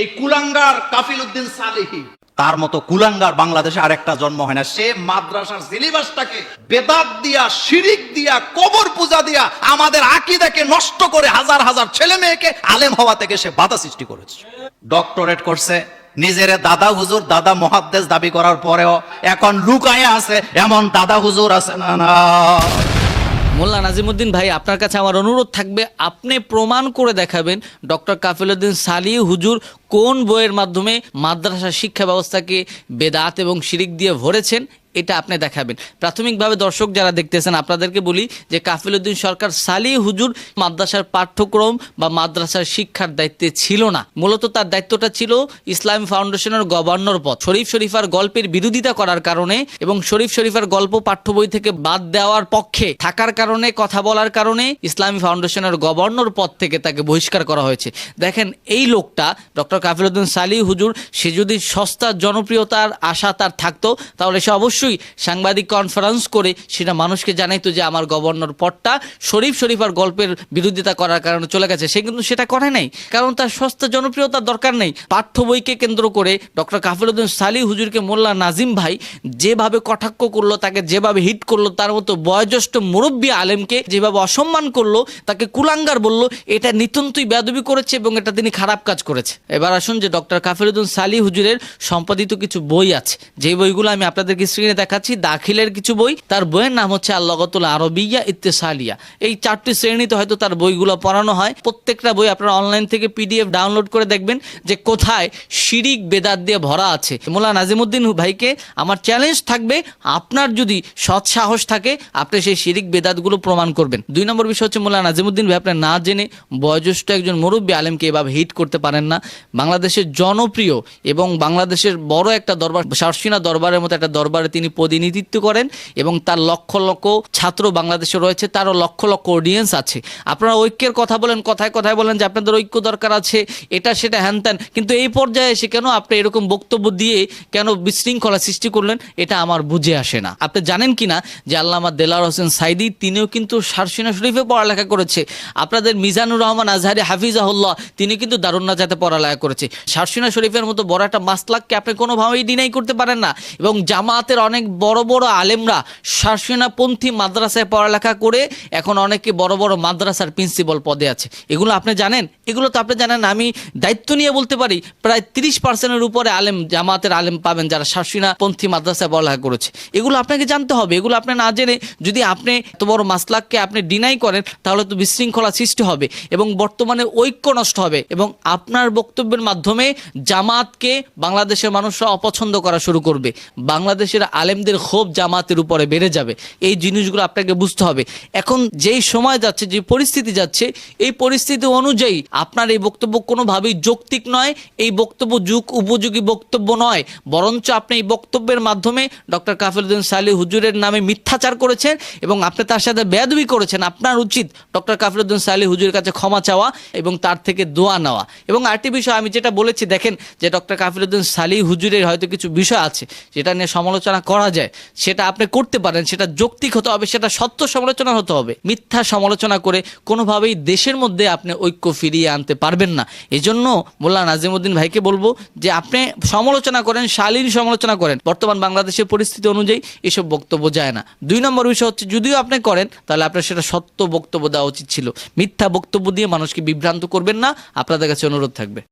এই কুলাঙ্গার কাফিল উদ্দিন সালিহি, তার মতো কুলাঙ্গার বাংলাদেশে আরেকটা জন্ম হয় না। সে মাদ্রাসার সিলেবাসটাকে বেদাত দিয়া, শিরিক দিয়া, কবর পূজা দিয়া আমাদের আকিদাকে নষ্ট করে হাজার হাজার ছেলে মেয়েকে আলেম হওয়া থেকে সে বাধা সৃষ্টি করেছে। ডক্টরেট করছে, নিজের দাদা হুজুর, দাদা মহাদ্দেশ দাবি করার পরেও এখন লুকায়ে আছে, এমন দাদা হুজুর আছে না না। মোল্লা নাজিমুদ্দিন ভাই, আপনার কাছে আমার অনুরোধ থাকবে, আপনি প্রমাণ করে দেখাবেন ডক্টর কাফিলউদ্দিন সালি হুজুর কোন বইয়ের মাধ্যমে মাদ্রাসা শিক্ষা ব্যবস্থাকে বেদাত এবং শিরিক দিয়ে ভরেছেন এটা আপনি দেখাবেন। প্রাথমিকভাবে দর্শক যারা দেখতেছেন, আপনাদেরকে বলি যে কাফিলউদ্দিন সরকার সালি হুজুর মাদ্রাসার পাঠ্যক্রম বা মাদ্রাসার শিক্ষার দায়িত্বে ছিল না। মূলত তার দায়িত্বটা ছিল ইসলামী ফাউন্ডেশনের গভর্নর পদ। শরীফ শরীফার গল্পের বিরোধিতা করার কারণে এবং শরীফ শরীফার গল্প পাঠ্য বই থেকে বাদ দেওয়ার পক্ষে থাকার কারণে, কথা বলার কারণে ইসলামী ফাউন্ডেশনের গভর্নর পদ থেকে তাকে বহিষ্কার করা হয়েছে। দেখেন, এই লোকটা ডক্টর কাফিরুদ্দিন সালি হুজুর, সে যদি সস্তা জনপ্রিয়তার আশা তার থাকতো, তাহলে সে অবশ্যই সাংবাদিক কনফারেন্স করে সেটা মানুষকে জানাইতো যে আমার গভর্নর পদটা শরীফ শরীফ আর গল্পের বিরোধিতা করার কারণে চলে গেছে। সে কিন্তু সেটা করে নাই। কারণ তার সস্তা জনপ্রিয়তার দরকার নেই। পাঠ্য বইকে কেন্দ্র করে ডক্টর কাফিরুদ্দিন সালি হুজুরকে মোল্লা নাজিম ভাই যেভাবে কটাক্ষ করল, তাকে যেভাবে হিট করল, তার মতো বয়োজ্যেষ্ঠ মুরব্বী আলেমকে যেভাবে অসম্মান করল, তাকে কুলাঙ্গার বলল, এটা নিতান্তই বেদবি করেছে এবং এটা তিনি খারাপ কাজ করেছে। এবার আসুন যে ডক্টর কাফিরুদ্দিন সালি হুজুরের সম্পাদিত কিছু বই আছে। যে বইগুলো আমি আপনাদেরকে দেখাচ্ছি দাখিলের কিছু বই। তার বইয়ের নাম হচ্ছে আল্লাহতুল আরবিয়া ইত্তেসালিয়া। এই চারটি শ্রেণীতে হয়তো তার বইগুলো পড়ানো হয়। প্রত্যেকটা বই আপনারা অনলাইন থেকে পিডিএফ ডাউনলোড করে দেখবেন যে কোথায় শিরিক বেদাত দিয়ে ভরা আছে। মোলা নাজিমুদ্দিন ভাইকে আমার চ্যালেঞ্জ থাকবে, আপনার যদি সৎ সাহস থাকে, আপনি সেই শিরিক বেদাতগুলো প্রমাণ করবেন। দুই নম্বর বিষয় হচ্ছে মোলা নাজিমুদ্দিন ভাই, আপনি না জেনে বয়োজ্যেষ্ঠ একজন মুরব্বী আলেমকে এভাবে হিট করতে পারেন না। বাংলাদেশের জনপ্রিয় এবং বাংলাদেশের বড় একটা দরবার, শার্সিনা দরবারের মতো একটা দরবারে তিনি প্রতিনিধিত্ব করেন এবং তার লক্ষ লক্ষ ছাত্র বাংলাদেশে রয়েছে, তারও লক্ষ লক্ষ অডিয়েন্স আছে। আপনারা ঐক্যের কথা বলেন, কথায় কথায় বলেন যে আপনাদের ঐক্য দরকার আছে, এটা সেটা হ্যান ত্যান। কিন্তু এই পর্যায়ে এসে কেন আপনি এরকম বক্তব্য দিয়ে কেন বিশৃঙ্খলা সৃষ্টি করলেন, এটা আমার বুঝে আসে না। আপনি জানেন কি না যে আল্লামা দেলার হোসেন সাইদি, তিনিও কিন্তু শারসিনা শরীফে পড়ালেখা করেছে। আপনাদের মিজানুর রহমান আজহারি হাফিজাহুল্লাহ, তিনি কিন্তু দারুন্নাজাতে পড়ালেখা করেছে। শারসিনা শরীফের মতো বড় একটা মাসলাককে আপনি কোনোভাবেই ডিনাই করতে পারেন না। এবং জামাতের অনেক বড় বড় আলেমরা শারসিনাপন্থী মাদ্রাসায় পড়ালেখা করে এখন অনেকে বড় বড় মাদ্রাসার প্রিন্সিপাল পদে আছে। এগুলো আপনি জানেন? এগুলো তো আপনি জানেন, আমি দায়িত্ব নিয়ে বলতে পারি, প্রায় তিরিশ পার্সেন্টের উপরে আলেম, জামাতের আলেম পাবেন যারা শাসিনাপন্থী মাদ্রাসায় পড়ালেখা করেছে। এগুলো আপনাকে জানতে হবে, এগুলো আপনি না জেনে যদি আপনি এত বড় মাসলাককে আপনি ডিনাই করেন, তাহলে তো বিশৃঙ্খলা সৃষ্টি হবে এবং বর্তমানে ঐক্য নষ্ট হবে এবং আপনার বক্তব্যের মাধ্যমে জামাতকে বাংলাদেশের মানুষরা অপছন্দ করা শুরু করবে। বাংলাদেশের আলেমদের ক্ষোভ জামাতের উপরে বেড়ে যাবে। এই জিনিসগুলো আপনাকে বুঝতে হবে। এখন যেই সময় যাচ্ছে, যে পরিস্থিতি যাচ্ছে, এই পরিস্থিতি অনুযায়ী আপনার এই বক্তব্য কোনোভাবেই যৌক্তিক নয়, এই বক্তব্য যুগ উপযোগী বক্তব্য নয়। বরঞ্চ আপনি এই বক্তব্যের মাধ্যমে ডক্টর কাফিরুদ্দিন সালি হুজুরের নামে মিথ্যাচার করেছেন এবং আপনি তার সাথে বেদবি করেছেন। আপনার উচিত ডক্টর কাফিরুদ্দিন সালি হুজুরের কাছে ক্ষমা চাওয়া এবং তার থেকে দোয়া নেওয়া। এবং আরেকটি বিষয় আমি যেটা বলেছি, দেখেন যে ডক্টর কাফিরুদ্দিন সালি হুজুরের হয়তো কিছু বিষয় আছে, যেটা নিয়ে সমালোচনা করা যায়, সেটা আপনি করতে পারেন, সেটা যৌক্তিক হতে হবে, সেটা সত্য সমালোচনা হতে হবে। মিথ্যা সমালোচনা করে কোনোভাবেই দেশের মধ্যে আপনি ঐক্য ফিরিয়ে আনতে পারবেন না। এজন্য জন্য মোল্লা নাজিমুদ্দিন ভাইকে বলব যে, আপনি সমালোচনা করেন, শালীন সমালোচনা করেন। বর্তমান বাংলাদেশের পরিস্থিতি অনুযায়ী এসব বক্তব্য যায় না। দুই নম্বর বিষয় হচ্ছে, যদিও আপনি করেন, তাহলে আপনার সেটা সত্য বক্তব্য দেওয়া উচিত ছিল। মিথ্যা বক্তব্য দিয়ে মানুষকে বিভ্রান্ত করবেন না। আপনাদের কাছে অনুরোধ থাকবে।